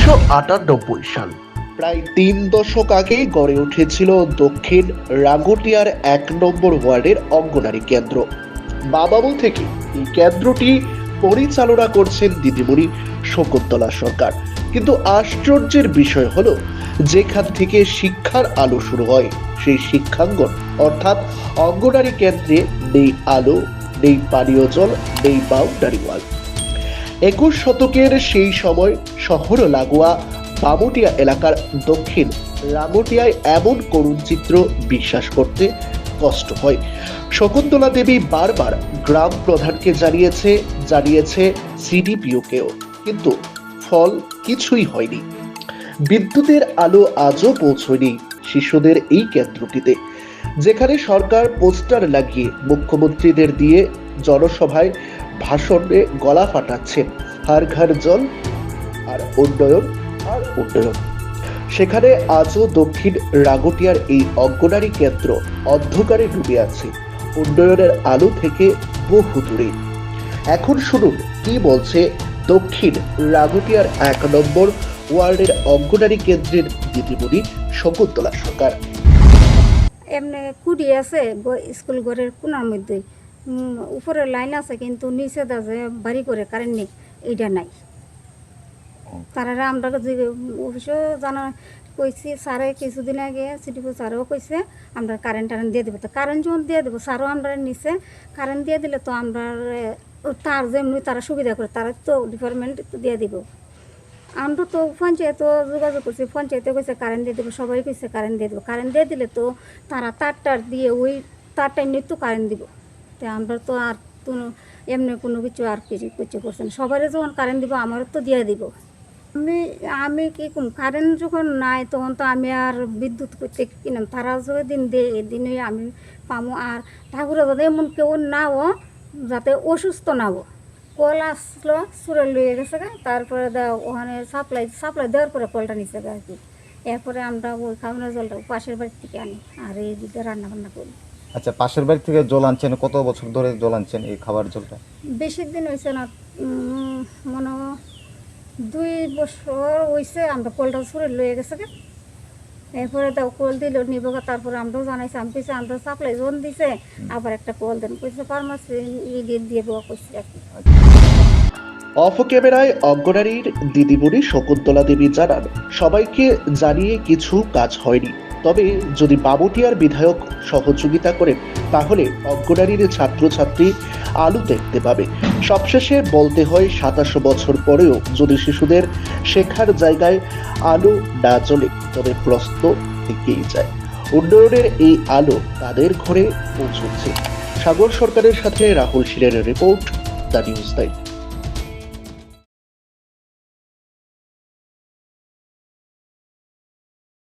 উনিশশো আটানব্বই সাল। প্রায় তিন দশক আগেই গড়ে উঠেছিল দক্ষিণ রাঙ্গুটিয়ার এক নম্বর ওয়ার্ডের অঙ্গনারী কেন্দ্র। বাবাবু থেকে এই কেন্দ্রটি পরিচালনা করছেন দিদিমণি শকুন্তলা সরকার। কিন্তু আশ্চর্যের বিষয় হলো, যেখান থেকে শিক্ষার আলো শুরু হয়, সেই শিক্ষাঙ্গন, অর্থাৎ অঙ্গনারী কেন্দ্রে নেই আলো, নেই পানীয় জল, নেই বাউন্ডারি ওয়াল একুশ শতকের সেই সময় শহর লাগোয়া বামুটিয়া এলাকার দক্ষিণ রাঙ্গুটিয়ায় এমন করুণ চিত্র বিশ্বাস করতে কষ্ট হয়। শকুন্তলা দেবী বারবার গ্রাম প্রধানকে জানিয়েছে জানিয়েছে সিডিপিওকেও। কিন্তু ফল কিছুই হয়নি। বিদ্যুতের আলো আজও পৌঁছয়নি শিশুদের এই কেন্দ্রটিতে। যেখানে সরকার পোস্টার লাগিয়ে মুখ্যমন্ত্রীদের দিয়ে জনসভায় ভাষণে গলা ফাটাচ্ছেন হার ঘর জল আর উন্নয়ন আর উন্নয়ন সেখানে আজও দক্ষিণ রাগটিয়ার এই অঙ্গনারী কেন্দ্র অন্ধকারে ডুবে আছে। উন্নয়নের আলো থেকে বহু দূরে। এখন শুনুন, কি বলছে দক্ষিণ রাগটিয়ার এক নম্বর ওয়ার্ডের অঙ্গনারী কেন্দ্রের দিদিমণি শকুন্তলা সরকার। এমনি কুড়ি আছে স্কুল ঘরের কোনার মধ্যে উপরে লাইন আছে কিন্তু নিচে আছে বাড়ি করে কারেন্ট নেই এইটা নাই। তারা আমরা যে অবশ্য জানা কইছি স্যারে কিছুদিন আগে সিটিপু স্যারও কইছে আমরা কারেন্ট টারেন্ট দিয়ে দেবো। তো কারেন্ট যখন দিয়ে দেবো স্যারও আমরা নিচে কারেন্ট দিয়ে দিলে তো আমরা তার যেমনি তারা সুবিধা করে তারা তো ডিপার্টমেন্ট দিয়ে দিব। আমরা তো পঞ্চায়েত যোগাযোগ করছি পঞ্চায়েতে কইছে কারেন্ট দিয়ে দেবো সবাই কইছে কারেন্ট দিয়ে দেবো। কারেন্ট দিয়ে দিলে তো তারা তার টার দিয়ে ওই তার টাইম তো কারেন্ট দিব। তো আমরা তো আর কোনো, এমনি কোনো কিছু আর কিছু কিছু করছে না। সবারই যখন কারেন্ট দিব, আমারও তো দিয়ে দিব। আমি আমি কি কারেন্ট যখন নাই, তখন তো আমি আর বিদ্যুৎ করতে কিনাম তারা দিন দে, দিনে আমি পামো। আর ঠাকুরের যাতে এমন কেউ নাও, যাতে অসুস্থ নাও কল আসলো সুরে লুয়ে গেছে গা। তারপরে ওখানে সাপ্লাই সাপ্লাই দেওয়ার পরে কলটা নিচে গা আর কি। এরপরে আমরা ওই খাওয়ানোর জলটা পাশের বাড়ি থেকে আনি। আর এই দিকে রান্না বান্না করি। আচ্ছা পাশের বাড়ি থেকে জল আনছেন কত বছর ধরে জল আনছেন এই খাবার জলটা? বেশি দিন হয়েছে না মনে দুই বছর হয়েছে আমরা কলটা সুরে লয়ে গেছে এরপরে তো কল দিল নিব তারপরে আমরাও জানাইছি আমি কইছি আমরা সাপ্লাই জোন দিছে আবার একটা কল দেন কইছে ফার্মাসি দিয়ে দিয়ে দেওয়া কইছি আর কি। অফ ক্যামেরায় অঙ্গনারীর দিদিমণি শকুন্তলা দেবী জানান সবাইকে জানিয়ে কিছু কাজ হয়নি। তবে যদি বাবুটিয়ার বিধায়ক সহযোগিতা করেন, তাহলে অঙ্গনারীর ছাত্রছাত্রী আলু দেখতে পাবে। সবশেষে বলতে হয়, সাতাশ বছর পরেও যদি শিশুদের শেখার জায়গায় আলো না জ্বলে তবে প্রশ্ন থেকেই যায়। উন্নয়নের এই আলো তাদের ঘরে পৌঁছচ্ছে। সাগর সরকারের সাথে রাহুল শিরের রিপোর্ট, দ্য নিউজ টাইম